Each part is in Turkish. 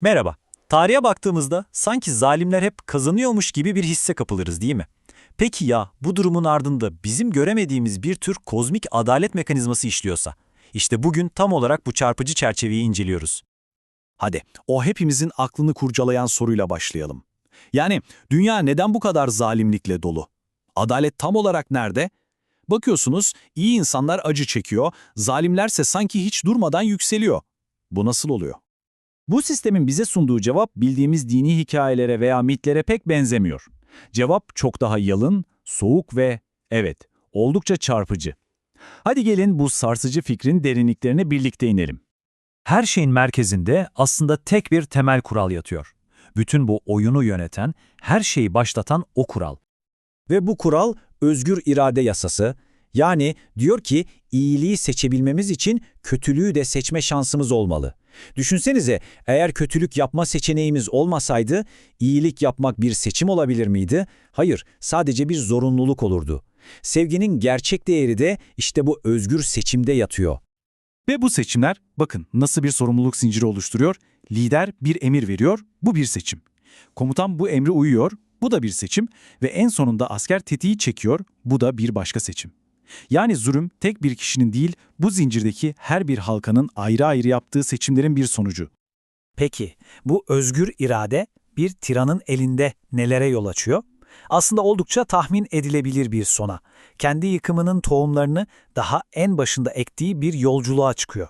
Merhaba. Tarihe baktığımızda sanki zalimler hep kazanıyormuş gibi bir hisse kapılırız değil mi? Peki ya bu durumun ardında bizim göremediğimiz bir tür kozmik adalet mekanizması işliyorsa? İşte bugün tam olarak bu çarpıcı çerçeveyi inceliyoruz. Hadi, o hepimizin aklını kurcalayan soruyla başlayalım. Yani dünya neden bu kadar zalimlikle dolu? Adalet tam olarak nerede? Bakıyorsunuz, iyi insanlar acı çekiyor, zalimlerse sanki hiç durmadan yükseliyor. Bu nasıl oluyor? Bu sistemin bize sunduğu cevap bildiğimiz dini hikayelere veya mitlere pek benzemiyor. Cevap çok daha yalın, soğuk ve, evet, oldukça çarpıcı. Hadi gelin bu sarsıcı fikrin derinliklerine birlikte inelim. Her şeyin merkezinde aslında tek bir temel kural yatıyor. Bütün bu oyunu yöneten, her şeyi başlatan o kural. Ve bu kural özgür irade yasası. Yani diyor ki iyiliği seçebilmemiz için kötülüğü de seçme şansımız olmalı. Düşünsenize eğer kötülük yapma seçeneğimiz olmasaydı iyilik yapmak bir seçim olabilir miydi? Hayır, sadece bir zorunluluk olurdu. Sevginin gerçek değeri de işte bu özgür seçimde yatıyor. Ve bu seçimler, bakın nasıl bir sorumluluk zinciri oluşturuyor. Lider bir emir veriyor, bu bir seçim. Komutan bu emri uyuyor, bu da bir seçim. Ve en sonunda asker tetiği çekiyor, bu da bir başka seçim. Yani zulüm tek bir kişinin değil, bu zincirdeki her bir halkanın ayrı ayrı yaptığı seçimlerin bir sonucu. Peki, bu özgür irade bir tiranın elinde nelere yol açıyor? Aslında oldukça tahmin edilebilir bir sona. Kendi yıkımının tohumlarını daha en başında ektiği bir yolculuğa çıkıyor.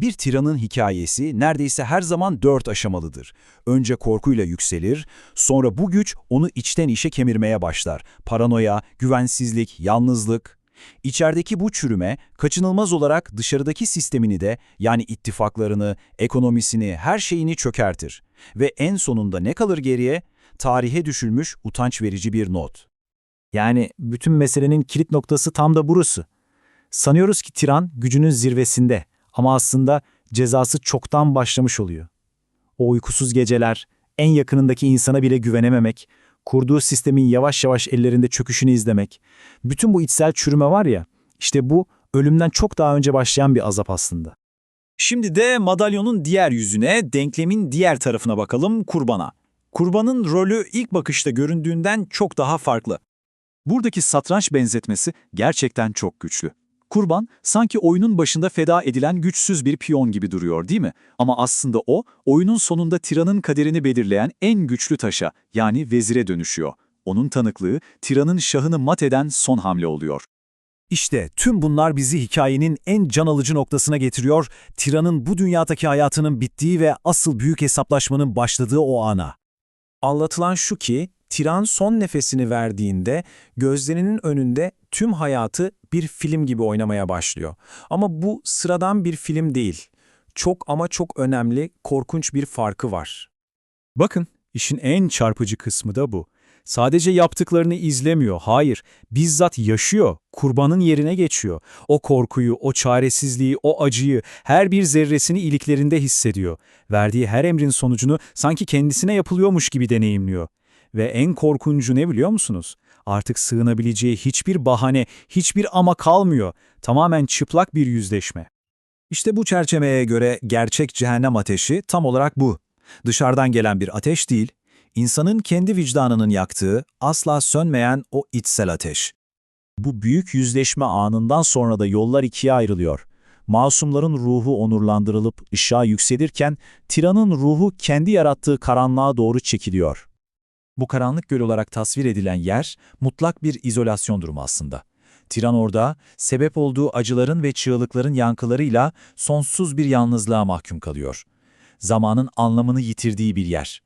Bir tiranın hikayesi neredeyse her zaman dört aşamalıdır. Önce korkuyla yükselir, sonra bu güç onu içten içe kemirmeye başlar. Paranoya, güvensizlik, yalnızlık. İçerideki bu çürüme kaçınılmaz olarak dışarıdaki sistemini de yani ittifaklarını, ekonomisini, her şeyini çökertir. Ve en sonunda ne kalır geriye? Tarihe düşülmüş utanç verici bir not. Yani bütün meselenin kilit noktası tam da burası. Sanıyoruz ki tiran gücünün zirvesinde ama aslında cezası çoktan başlamış oluyor. O uykusuz geceler, en yakınındaki insana bile güvenememek, kurduğu sistemin yavaş yavaş ellerinde çöküşünü izlemek, bütün bu içsel çürüme var ya, işte bu ölümden çok daha önce başlayan bir azap aslında. Şimdi de madalyonun diğer yüzüne, denklemin diğer tarafına bakalım kurbana. Kurbanın rolü ilk bakışta göründüğünden çok daha farklı. Buradaki satranç benzetmesi gerçekten çok güçlü. Kurban sanki oyunun başında feda edilen güçsüz bir piyon gibi duruyor değil mi? Ama aslında o, oyunun sonunda tiranın kaderini belirleyen en güçlü taşa yani vezire dönüşüyor. Onun tanıklığı tiranın şahını mat eden son hamle oluyor. İşte tüm bunlar bizi hikayenin en can alıcı noktasına getiriyor, tiranın bu dünyadaki hayatının bittiği ve asıl büyük hesaplaşmanın başladığı o ana. Anlatılan şu ki, tiran son nefesini verdiğinde gözlerinin önünde tüm hayatı bir film gibi oynamaya başlıyor. Ama bu sıradan bir film değil. Çok ama çok önemli, korkunç bir farkı var. Bakın, işin en çarpıcı kısmı da bu. Sadece yaptıklarını izlemiyor, hayır, bizzat yaşıyor, kurbanın yerine geçiyor. O korkuyu, o çaresizliği, o acıyı, her bir zerresini iliklerinde hissediyor. Verdiği her emrin sonucunu sanki kendisine yapılıyormuş gibi deneyimliyor. Ve en korkuncu ne biliyor musunuz? Artık sığınabileceği hiçbir bahane, hiçbir ama kalmıyor. Tamamen çıplak bir yüzleşme. İşte bu çerçeveye göre gerçek cehennem ateşi tam olarak bu. Dışarıdan gelen bir ateş değil, insanın kendi vicdanının yaktığı, asla sönmeyen o içsel ateş. Bu büyük yüzleşme anından sonra da yollar ikiye ayrılıyor. Masumların ruhu onurlandırılıp ışığa yükselirken, tiranın ruhu kendi yarattığı karanlığa doğru çekiliyor. Bu karanlık göl olarak tasvir edilen yer, mutlak bir izolasyon durumu aslında. Tiran orada, sebep olduğu acıların ve çığlıkların yankılarıyla sonsuz bir yalnızlığa mahkum kalıyor. Zamanın anlamını yitirdiği bir yer.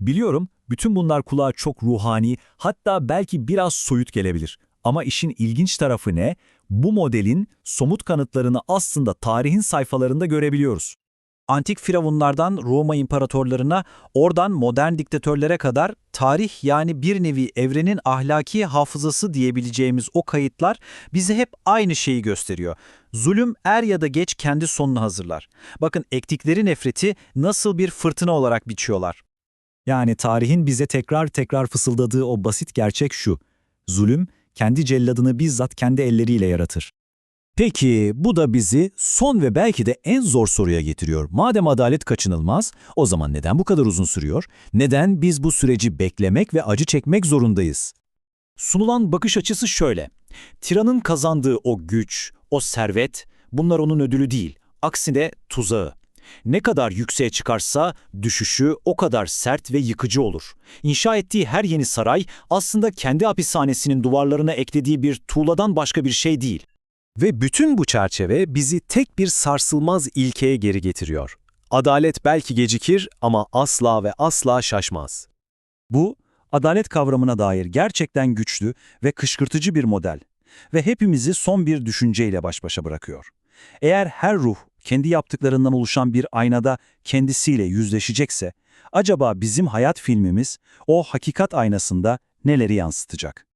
Biliyorum, bütün bunlar kulağa çok ruhani, hatta belki biraz soyut gelebilir. Ama işin ilginç tarafı ne? Bu modelin somut kanıtlarını aslında tarihin sayfalarında görebiliyoruz. Antik firavunlardan Roma imparatorlarına, oradan modern diktatörlere kadar tarih yani bir nevi evrenin ahlaki hafızası diyebileceğimiz o kayıtlar bize hep aynı şeyi gösteriyor. Zulüm er ya da geç kendi sonunu hazırlar. Bakın ektikleri nefreti nasıl bir fırtına olarak biçiyorlar. Yani tarihin bize tekrar tekrar fısıldadığı o basit gerçek şu. Zulüm, kendi celladını bizzat kendi elleriyle yaratır. Peki bu da bizi son ve belki de en zor soruya getiriyor. Madem adalet kaçınılmaz, o zaman neden bu kadar uzun sürüyor? Neden biz bu süreci beklemek ve acı çekmek zorundayız? Sunulan bakış açısı şöyle. Tiranın kazandığı o güç, o servet, bunlar onun ödülü değil. Aksine tuzağı. Ne kadar yükseğe çıkarsa düşüşü o kadar sert ve yıkıcı olur. İnşa ettiği her yeni saray aslında kendi hapishanesinin duvarlarına eklediği bir tuğladan başka bir şey değil. Ve bütün bu çerçeve bizi tek bir sarsılmaz ilkeye geri getiriyor. Adalet belki gecikir ama asla ve asla şaşmaz. Bu, adalet kavramına dair gerçekten güçlü ve kışkırtıcı bir model ve hepimizi son bir düşünceyle baş başa bırakıyor. Eğer her ruh kendi yaptıklarından oluşan bir aynada kendisiyle yüzleşecekse, acaba bizim hayat filmimiz o hakikat aynasında neleri yansıtacak?